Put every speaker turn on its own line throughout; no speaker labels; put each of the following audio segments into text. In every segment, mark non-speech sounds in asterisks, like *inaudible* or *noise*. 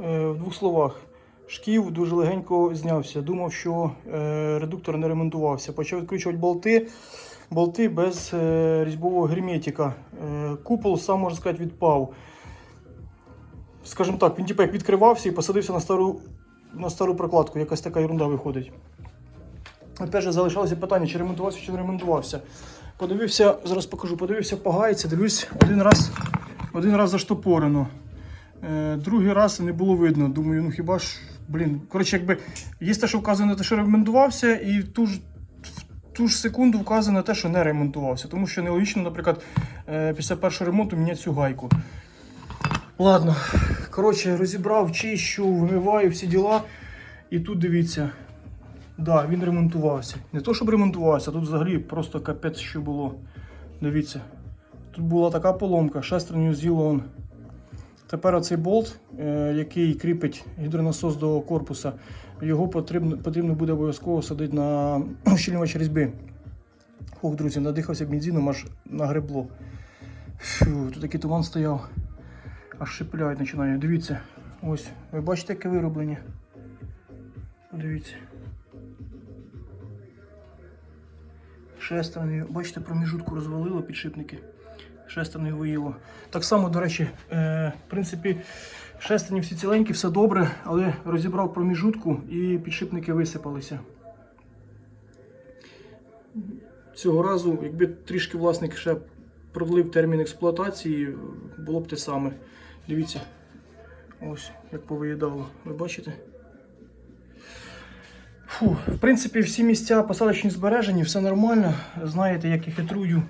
Е, В двох словах. Шків дуже легенько знявся. Думав, що е, редуктор не ремонтувався. Почав відкручувати болти. Болти без е, різьбового герметика. Купол, сам можна сказати, відпав. Скажімо так, він типу як відкривався і посадився на стару, на стару прокладку. Якась така ерунда виходить. Опять же, залишалося питання, чи ремонтувався, чи не ремонтувався. Подивився, зараз покажу, подивився по гайці, дивлюсь, один раз, один раз заштопорено. Е, другий раз не було видно. Думаю, ну хіба ж, блін. Коротше, якби є те, що вказує на те, що ремонтувався, і ту ж, ту ж секунду вказує на те, що не ремонтувався. Тому що нелогічно, наприклад, е, після першого ремонту міняти цю гайку. Ладно, коротше, розібрав, чищу, вимиваю всі діла. І тут дивіться. Да, він ремонтувався. Не то, щоб ремонтувався, тут взагалі просто капець що було. Дивіться. Тут була така поломка, шестерню з'їло он. Тепер оцей болт, е, який кріпить гідронасос до корпуса, його потрібно, потрібно буде обов'язково садити на *clears throat* ущільнювач різьби. Ох, друзі, надихався бензином, аж нагребло. Фу, тут такий туман стояв. Аж шипляють починає. Дивіться, ось, ви бачите, яке вироблення. Подивіться. Шестернею, бачите, проміжутку розвалило підшипники. Шестернею виїло. Так само, до речі, е, в принципі, шестерні всі ціленькі, все добре, але розібрав проміжутку і підшипники висипалися. Цього разу, якби трішки власник ще продлив термін експлуатації, було б те саме. Дивіться, ось як повиїдало. Ви бачите? Фу, в принципі, всі місця посадочні збережені, все нормально. Знаєте, як я хитрую,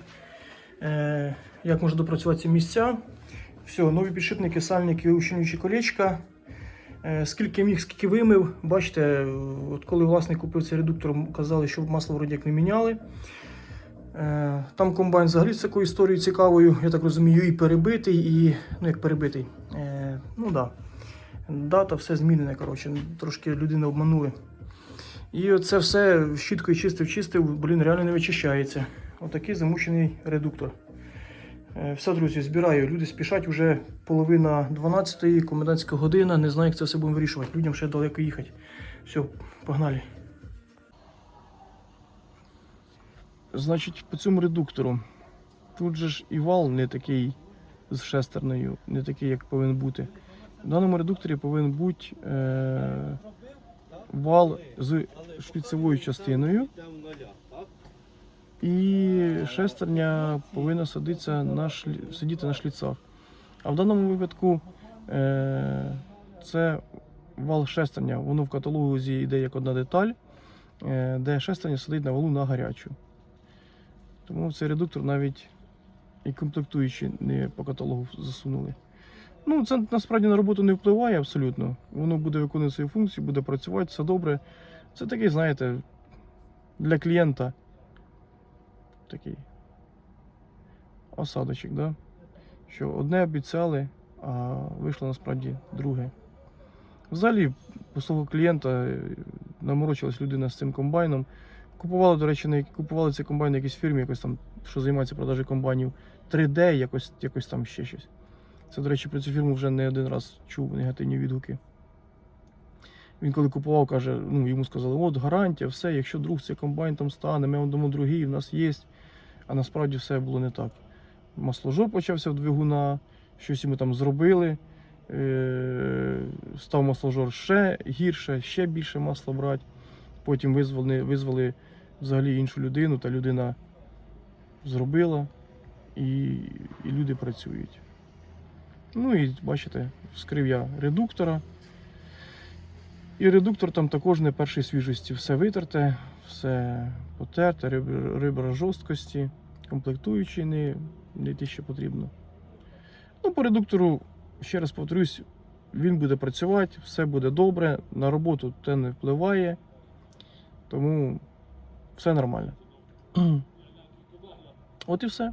як можна допрацювати ці місця. Все, нові підшипники, сальники, ущільнюючі колечка. Е, скільки міг, скільки вимив. Бачите, от коли власник купив цей редуктор, казали, що масло вроді як не міняли. Е, Там комбайн взагалі з такою історією цікавою, я так розумію, і перебитий, і ну як перебитий. Е, ну да. Дата, все змінене. коротше, Трошки людини обманули. І оце все щіткою чистив, чистив, блін, реально не вичищається. Отакий замучений редуктор. Е, Все, друзі, збираю. Люди спішать вже половина 12-ї, комендантська година. Не знаю, як це все будемо вирішувати. Людям ще далеко їхати. Все, погнали. Значить, по цьому редуктору. Тут же ж і вал не такий з шестернею, не такий, як повинен бути. В даному редукторі повинен бути е- вал з шліцевою частиною. І шестерня повинна садитися на шлі... сидіти на шліцах. А в даному випадку е... це вал шестерня. Воно в каталозі йде як одна деталь, е... де шестерня сидить на валу на гарячу. Тому цей редуктор навіть і комплектуючі не по каталогу засунули. Ну, це насправді на роботу не впливає абсолютно. Воно буде виконувати свою функцію, буде працювати, все добре. Це такий, знаєте, для клієнта такий осадочок, да? що одне обіцяли, а вийшло насправді друге. Взагалі, по слову клієнта, наморочилась людина з цим комбайном. Купували, до речі, які- купували цей комбайн на якійсь фірмі, якось там, що займається продажею комбайнів 3D, якось, якось там ще щось. Це, до речі, про цю фірму вже не один раз чув негативні відгуки. Він коли купував, каже, ну йому сказали, от гарантія, все, якщо друг цей комбайн там стане, ми вам дамо другий, в нас є. А насправді все було не так. Масложор почався в двигуна, щось йому там зробили. Е, став масложор ще гірше, ще більше масла брати. Потім визвали, визвали взагалі іншу людину, та людина зробила, і, і люди працюють. Ну і бачите, вскрив я редуктора. І редуктор там також не першої свіжості. Все витерте, все потерте, ребра жорсткості, комплектуючі не, не ті, що потрібно. Ну, по редуктору, ще раз повторюсь, він буде працювати, все буде добре, на роботу це не впливає, тому все нормально. *clears throat* От і все.